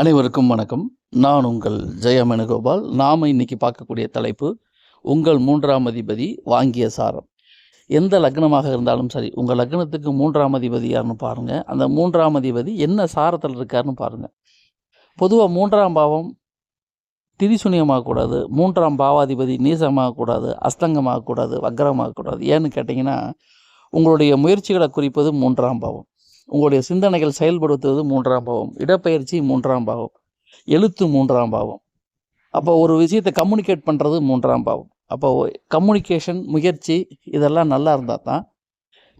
அனைவருக்கும் வணக்கம். நான் உங்கள் ஜெயமேனுகோபால் நாம் இன்னைக்கு பார்க்கக்கூடிய தலைப்பு உங்கள் மூன்றாம் அதிபதி வாங்கிய சாரம். எந்த லக்னமாக இருந்தாலும் சரி உங்கள் லக்னத்துக்கு மூன்றாம் அதிபதி யாருன்னு பாருங்கள் அந்த மூன்றாம் அதிபதி என்ன சாரத்தில் இருக்காருன்னு பாருங்கள் பொதுவாக மூன்றாம் பாவம் திரிசுனியமாகக்கூடாது மூன்றாம் பாவாதிபதி நீசமாகக்கூடாது அஸ்தங்கமாகக்கூடாது வக்கரமாகக்கூடாது ஏன்னு கேட்டிங்கன்னா உங்களுடைய முயற்சிகளை குறிப்பது மூன்றாம் பாவம். உங்களுடைய சிந்தனைகள் செயல்படுத்துவது மூன்றாம் பாவம் இடப்பெயர்ச்சி மூன்றாம் பாவம் எழுத்து மூன்றாம் பாவம். அப்போ ஒரு விஷயத்தை கம்யூனிகேட் பண்ணுறது மூன்றாம் பாவம். அப்போ கம்யூனிகேஷன் முயற்சி இதெல்லாம் நல்லா இருந்தால் தான்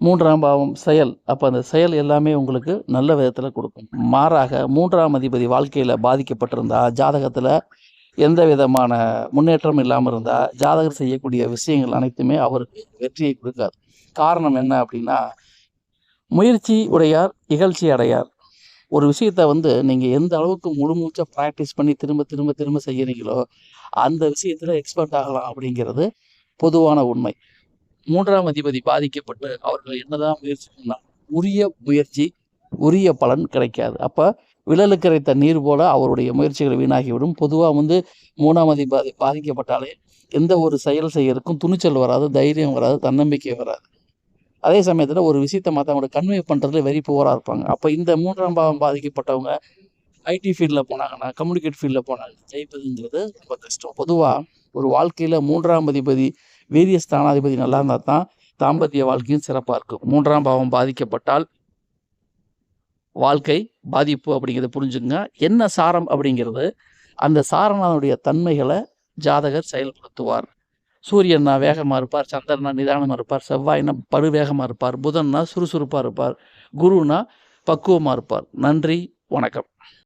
மூன்றாம் பாவம் செயல். அப்போ அந்த செயல் எல்லாமே உங்களுக்கு நல்ல விதத்தில் கொடுக்கும். மாறாக மூன்றாம் அதிபதி வாழ்க்கையில் பாதிக்கப்பட்டிருந்தா ஜாதகத்தில் எந்த விதமான முன்னேற்றம் இல்லாமல் இருந்தால் ஜாதகர் செய்யக்கூடிய விஷயங்கள் அனைத்துமே அவருக்கு வெற்றியை கொடுக்காது. காரணம் என்ன அப்படின்னா முயற்சி உடையார் இகழ்ச்சி அடையார். ஒரு விஷயத்த வந்து நீங்கள் எந்த அளவுக்கு முழுமூச்சாக ப்ராக்டிஸ் பண்ணி திரும்ப திரும்ப திரும்ப செய்கிறீங்களோ அந்த விஷயத்தில் எக்ஸ்பர்ட் ஆகலாம் அப்படிங்கிறது பொதுவான உண்மை. மூன்றாம் அதிபதி பாதிக்கப்பட்டு அவர்கள் என்னதான் முயற்சி பண்ணால் உரிய முயற்சி உரிய பலன் கிடைக்காது. அப்போ விழலுக்கு கிடைத்த நீர் போல அவருடைய முயற்சிகள் வீணாகிவிடும். பொதுவாக வந்து மூணாம் அதிபதி பாதிக்கப்பட்டாலே எந்த ஒரு செயல் செய்யறதுக்கும் துணிச்சல் வராது தைரியம் வராது தன்னம்பிக்கை வராது. அதே சமயத்தில் ஒரு விஷயத்தை மற்றவங்களோட கன்வே பண்ணுறதுல வெறி புவராக இருப்பாங்க. அப்போ இந்த மூன்றாம் பாவம் பாதிக்கப்பட்டவங்க ஐடி ஃபீல்டில் போனாங்கன்னா கம்யூனிகேட் ஃபீல்டில் போனாங்க. ஜெயிப்பதுங்கிறது ரொம்ப கஷ்டம். பொதுவாக ஒரு வாழ்க்கையில் மூன்றாம் அதிபதி வீரிய ஸ்தானாதிபதி நல்லா இருந்தால் தான் தாம்பத்திய வாழ்க்கையும் சிறப்பாக இருக்கும். மூன்றாம் பாவம் பாதிக்கப்பட்டால் வாழ்க்கை பாதிப்பு அப்படிங்கிறத புரிஞ்சுங்க என்ன சாரம் அப்படிங்கிறது அந்த சாரணனுடைய தன்மைகளை ஜாதகர் செயல்படுத்துவார். சூரியன்னா வேகமாக இருப்பார் சந்திரனா நிதானமாக இருப்பார் செவ்வாய்னா படுவேகமாக இருப்பார் புதன்னா சுறுசுறுப்பாக இருப்பார் குருனா பக்குவமாக இருப்பார். நன்றி வணக்கம்.